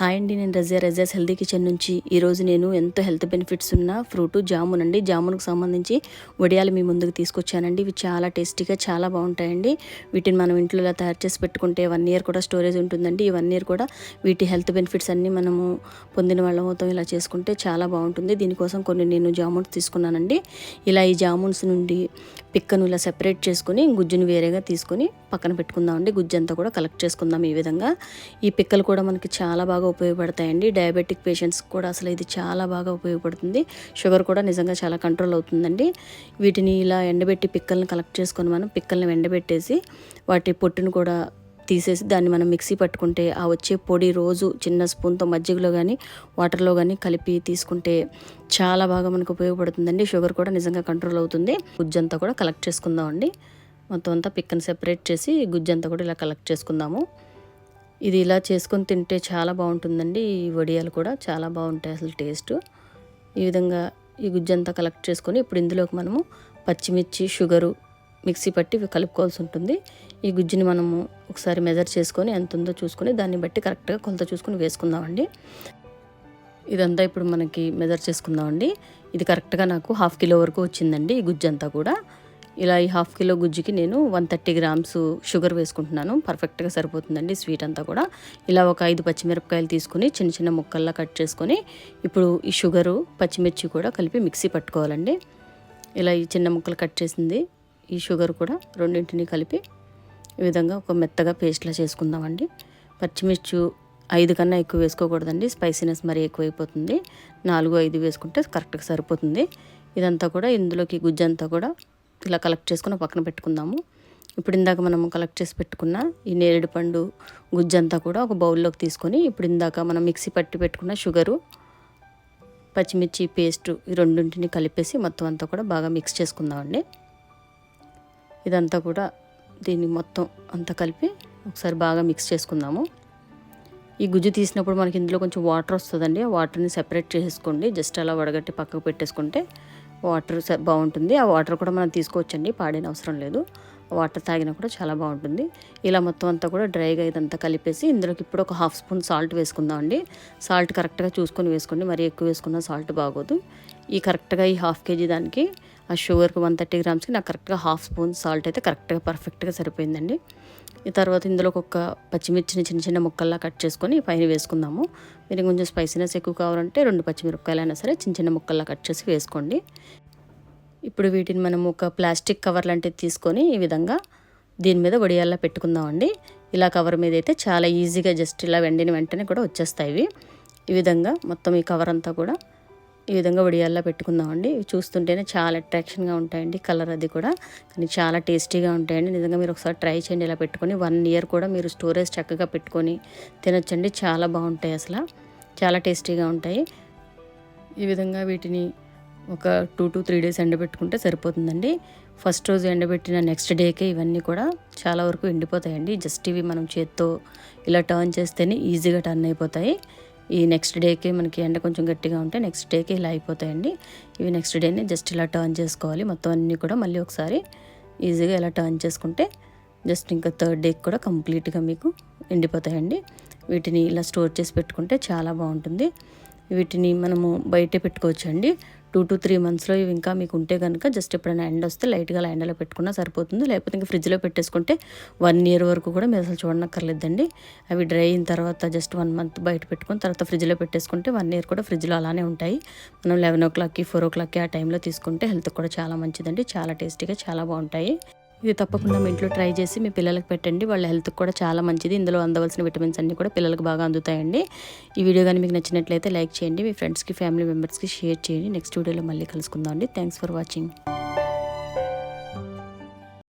Hi అండి నేను Razia. Razia's healthy kitchen నుంచి ఈరోజు నేను ఎంతో హెల్త్ బెనిఫిట్స్ ఉన్న ఫ్రూట్ జామున్ అండి జామున్కి సంబంధించి వడియాలు మీ ముందుకు తీసుకొచ్చానండి. ఇవి చాలా టేస్టీగా చాలా బాగుంటాయండి. వీటిని మనం ఇంట్లో ఇలా తయారు చేసి పెట్టుకుంటే వన్ ఇయర్ కూడా స్టోరేజ్ ఉంటుందండి. ఈ వన్ ఇయర్ కూడా వీటి హెల్త్ బెనిఫిట్స్ అన్నీ మనము పొందిన వాళ్ళ మొత్తం ఇలా చేసుకుంటే చాలా బాగుంటుంది. దీనికోసం కొన్ని నేను జామున్స్ తీసుకున్నానండి. ఇలా ఈ జామున్స్ నుండి పిక్కను ఇలా సెపరేట్ చేసుకుని గుజ్జును వేరేగా తీసుకొని పక్కన పెట్టుకుందామండి. గుజ్జు అంతా కూడా కలెక్ట్ చేసుకుందాం ఈ విధంగా. ఈ పిక్కలు కూడా మనకి చాలా బాగా ఉపయోగపడతాయండి. డయాబెటిక్ పేషెంట్స్ కూడా అసలు ఇది చాలా బాగా ఉపయోగపడుతుంది. షుగర్ కూడా నిజంగా చాలా కంట్రోల్ అవుతుందండి. వీటిని ఇలా ఎండబెట్టి పిక్కల్ని కలెక్ట్ చేసుకొని మనం పిక్కల్ని ఎండబెట్టేసి వాటి పొట్టును కూడా తీసేసి దాన్ని మనం మిక్సీ పట్టుకుంటే ఆ వచ్చే పొడి రోజు చిన్న స్పూన్తో మజ్జిగలో కానీ వాటర్లో కానీ కలిపి తీసుకుంటే చాలా బాగా మనకు ఉపయోగపడుతుందండి. షుగర్ కూడా నిజంగా కంట్రోల్ అవుతుంది. గుజ్జంతా కూడా కలెక్ట్ చేసుకుందామండి. మొత్తం అంతా పిక్కని సెపరేట్ చేసి గుజ్జంతా కూడా ఇలా కలెక్ట్ చేసుకుందాము. ఇది ఇలా చేసుకొని తింటే చాలా బాగుంటుందండి. ఈ వడియాలు కూడా చాలా బాగుంటాయి అసలు టేస్ట్. ఈ విధంగా ఈ గుజ్జంతా కలెక్ట్ చేసుకొని ఇప్పుడు ఇందులోకి మనము పచ్చిమిర్చి షుగరు మిక్సీ పట్టి కలుపుకోవాల్సి ఉంటుంది. ఈ గుజ్జుని మనము ఒకసారి మెజర్ చేసుకొని ఎంత ఉందో చూసుకొని దాన్ని బట్టి కరెక్ట్గా కొలత చూసుకొని వేసుకుందామండి. ఇదంతా ఇప్పుడు మనకి మెజర్ చేసుకుందామండి. ఇది కరెక్ట్గా నాకు హాఫ్ కిలో వరకు వచ్చిందండి ఈ గుజ్జంతా కూడా. ఇలా ఈ హాఫ్ కిలో గుజ్జుకి నేను వన్ థర్టీ గ్రామ్స్ షుగర్ వేసుకుంటున్నాను. పర్ఫెక్ట్గా సరిపోతుందండి స్వీట్ అంతా కూడా. ఇలా ఒక ఐదు పచ్చిమిరపకాయలు తీసుకుని చిన్న చిన్న ముక్కల్లా కట్ చేసుకొని ఇప్పుడు ఈ షుగరు పచ్చిమిర్చి కూడా కలిపి మిక్సీ పట్టుకోవాలండి. ఇలా ఈ చిన్న ముక్కలు కట్ చేసింది ఈ షుగర్ కూడా రెండింటిని కలిపి ఈ విధంగా ఒక మెత్తగా పేస్ట్లా చేసుకుందామండి. పచ్చిమిర్చి ఐదు కన్నా ఎక్కువ వేసుకోకూడదండి. స్పైసీనెస్ మరీ ఎక్కువైపోతుంది. నాలుగు ఐదు వేసుకుంటే కరెక్ట్గా సరిపోతుంది. ఇదంతా కూడా ఇందులోకి గుజ్జంతా కూడా ఇలా కలెక్ట్ చేసుకుని పక్కన పెట్టుకుందాము. ఇప్పుడు ఇందాక మనం కలెక్ట్ చేసి పెట్టుకున్న ఈ నేరేడు పండు గుజ్జంతా కూడా ఒక బౌల్లోకి తీసుకొని ఇప్పుడు ఇందాక మనం మిక్సీ పట్టి పెట్టుకున్న షుగరు పచ్చిమిర్చి పేస్ట్ ఈ రెండింటిని కలిపేసి మొత్తం అంతా కూడా బాగా మిక్స్ చేసుకుందామండి. ఇదంతా కూడా దీన్ని మొత్తం అంతా కలిపి ఒకసారి బాగా మిక్స్ చేసుకుందాము. ఈ గుజ్జు తీసినప్పుడు మనకి ఇందులో కొంచెం వాటర్ వస్తుందండి. ఆ వాటర్ని సెపరేట్ చేసుకోండి. జస్ట్ అలా వడగట్టి పక్కకు పెట్టేసుకుంటే వాటర్ బాగుంటుంది. ఆ వాటర్ కూడా మనం తీసుకోవచ్చండి. పాడైన అవసరం లేదు. వాటర్ తాగినా కూడా చాలా బాగుంటుంది. ఇలా మొత్తం అంతా కూడా డ్రైగా ఇదంతా కలిపేసి ఇందులోకి ఇప్పుడు ఒక హాఫ్ స్పూన్ సాల్ట్ వేసుకుందామండి. సాల్ట్ కరెక్ట్గా చూసుకొని వేసుకోండి. మరీ ఎక్కువ వేసుకున్న సాల్ట్ బాగోదు. ఈ కరెక్ట్గా ఈ హాఫ్ కేజీ దానికి ఆ షుగర్కి వన్ థర్టీ గ్రామ్స్కి నాకు కరెక్ట్గా హాఫ్ స్పూన్ సాల్ట్ అయితే కరెక్ట్గా పర్ఫెక్ట్గా సరిపోయిందండి. ఈ తర్వాత ఇందులో ఒక పచ్చిమిర్చిని చిన్న చిన్న ముక్కల్లా కట్ చేసుకొని పైన వేసుకుందాము. మీరు కొంచెం స్పైసీనెస్ ఎక్కువ కావాలంటే రెండు పచ్చిమిరపకాయలు అయినా సరే చిన్న చిన్న ముక్కల్లా కట్ చేసి వేసుకోండి. ఇప్పుడు వీటిని మనం ఒక ప్లాస్టిక్ కవర్ లాంటిది తీసుకొని ఈ విధంగా దీని మీద వడియాల్లా పెట్టుకుందామండి. ఇలా కవర్ మీద అయితే చాలా ఈజీగా జస్ట్ ఇలా వెండిన వెంటనే కూడా వచ్చేస్తాయి ఈ విధంగా మొత్తం ఈ కవర్ అంతా కూడా ఈ విధంగా వడియాల్లో పెట్టుకుందామండి. ఇవి చూస్తుంటేనే చాలా అట్రాక్షన్గా ఉంటాయండి కలర్ అది కూడా. కానీ చాలా టేస్టీగా ఉంటాయండి. నిజంగా మీరు ఒకసారి ట్రై చేయండి ఇలా పెట్టుకొని. వన్ ఇయర్ కూడా మీరు స్టోరేజ్ చక్కగా పెట్టుకొని తినొచ్చండి. చాలా బాగుంటాయి అసలు. చాలా టేస్టీగా ఉంటాయి. ఈ విధంగా వీటిని ఒక టూ టు త్రీ డేస్ ఎండబెట్టుకుంటే సరిపోతుందండి. ఫస్ట్ రోజు ఎండబెట్టిన నెక్స్ట్ డేకే ఇవన్నీ కూడా చాలా వరకు ఎండిపోతాయండి. జస్ట్ ఇవి మనం చేత్తో ఇలా టర్న్ చేస్తేనే ఈజీగా టర్న్ అయిపోతాయి. ఈ నెక్స్ట్ డేకే మనకి ఎండ కొంచెం గట్టిగా ఉంటే నెక్స్ట్ డేకే ఇలా అయిపోతాయండి. ఇవి నెక్స్ట్ డేనే జస్ట్ ఇలా టర్న్ చేసుకోవాలి. మొత్తం అన్నీ కూడా మళ్ళీ ఒకసారి ఈజీగా ఇలా టర్న్ చేసుకుంటే జస్ట్ ఇంకా థర్డ్ డేకి కూడా కంప్లీట్గా మీకు ఎండిపోతాయండి. వీటిని ఇలా స్టోర్ చేసి పెట్టుకుంటే చాలా బాగుంటుంది. వీటిని మనము బయట పెట్టుకోవచ్చండి. టూ టు త్రీ మంత్స్లో ఇవి ఇంకా మీకు ఉంటే కనుక జస్ట్ ఎప్పుడైనా ఎండ వస్తే లైట్గా ల్యాండ్లో ఎండలో పెట్టుకున్నా సరిపోతుంది. లేకపోతే ఇంకా ఫ్రిడ్జ్లో పెట్టేసుకుంటే వన్ ఇయర్ వరకు కూడా మీరు అసలు చూడనక్కర్లేదండి. అవి డ్రై అయిన తర్వాత జస్ట్ వన్ మంత్ బయట పెట్టుకుని తర్వాత ఫ్రిడ్జ్లో పెట్టేసుకుంటే వన్ ఇయర్ కూడా ఫ్రిడ్జ్లో అలానే ఉంటాయి. మనం లెవెన్ ఓ క్లాక్కి ఫోర్ ఓ క్లాక్కి ఆ టైంలో తీసుకుంటే హెల్త్ కూడా చాలా మంచిదండి. చాలా టేస్టీగా చాలా బాగుంటాయి. ఇది తప్పకుండా మీ ఇంట్లో ట్రై చేసి మీ పిల్లలకు పెట్టండి. వాళ్ళ హెల్త్కి కూడా చాలా మంచిది. ఇందులో అందవలసిన విటమిన్స్ అన్నీ కూడా పిల్లలకు బాగా అందుతాయండి. ఈ వీడియో కానీ మీకు నచ్చినట్లయితే లైక్ చేయండి. మీ ఫ్రెండ్స్కి ఫ్యామిలీ మెంబర్స్కి షేర్ చేయండి. నెక్స్ట్ వీడియోలో మళ్ళీ కలుసుకుందాం అండి. Thanks for watching.